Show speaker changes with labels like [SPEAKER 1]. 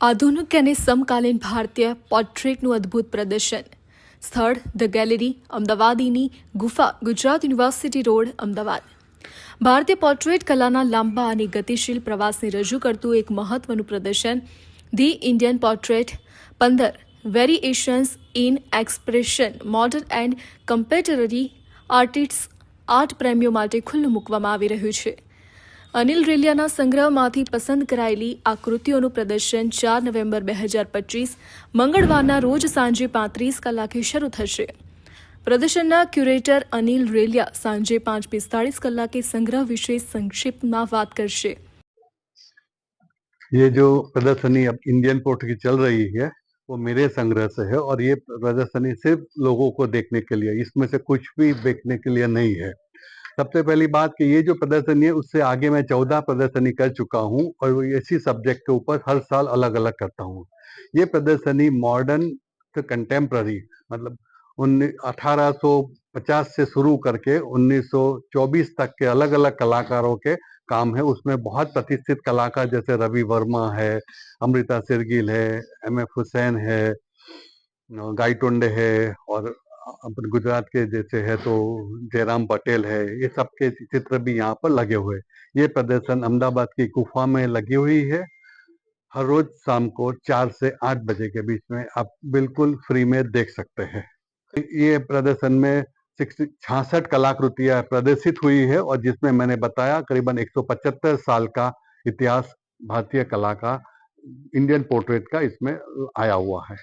[SPEAKER 1] આધુનિક અને સમકાલીન ભારતીય પોર્ટ્રેટનું અદ્ભુત પ્રદર્શન. સ્થળ, ધ ગેલેરી, અમદાવાદીની ગુફા, ગુજરાત યુનિવર્સિટી રોડ, અમદાવાદ. ભારતીય પોર્ટ્રેટ કલાના લાંબા અને ગતિશીલ પ્રવાસને રજૂ કરતું એક મહત્વનું પ્રદર્શન, ધી ઇન્ડિયન પોર્ટ્રેટ. પંદર variations in expression, modern and contemporary artist art પ્રેમીઓ માટે ખુલ્લું મૂકવામાં આવી રહ્યું છે. અનિલ રેલિયાના સંગ્રહમાંથી પસંદ કરાયેલી આ કૃતિઓનું પ્રદર્શન ચાર નવેમ્બર બે હજાર પચીસ મંગળવારના રોજ સાંજે પાંત્રીસ કલાકે શરૂ થશે પ્રદર્શનના ક્યુરેટર અનિલ રેલિયા સાંજે પાંચ પિસ્તાળીસ કલાકે સંગ્રહ વિશે સંક્ષિપ્તમાં વાત કરશે
[SPEAKER 2] ये जो प्रदर्शनी अब इंडियन पोर्ट की चल रही है वो मेरे संग्रह से है और ये प्रदर्शनी सिर्फ लोगों को देखने के लिए इसमें से कुछ भी देखने के लिए नहीं है सबसे पहली बात कि ये जो प्रदर्शनी है, उससे आगे मैं चौदह प्रदर्शनी कर चुका हूँ और इसी सब्जेक्ट के ऊपर हर साल अलग अलग करता हूँ। ये प्रदर्शनी मॉडर्न से कंटेम्प्ररी मतलब उन्नीस अठारह से शुरू करके 1924 तक के अलग अलग कलाकारों के काम है। उसमें बहुत प्रतिष्ठित कलाकार जैसे रवि वर्मा है, अमृता सिरगिल है, एम एफ़ हुसैन है, गाई टोंडे है और अपन गुजरात के जैसे है तो जयराम पटेल है, ये सबके चित्र भी यहाँ पर लगे हुए ये प्रदर्शन अहमदाबाद की गुफा में लगी हुई है। हर रोज शाम को चार से आठ बजे के बीच में आप बिल्कुल फ्री में देख सकते हैं। ये प्रदर्शन में छियासठ कलाकृतियाँ प्रदर्शित हुई है और जिसमें मैंने बताया करीबन 175 साल का इतिहास भारतीय कला का, इंडियन पोर्ट्रेट का इसमें आया हुआ है।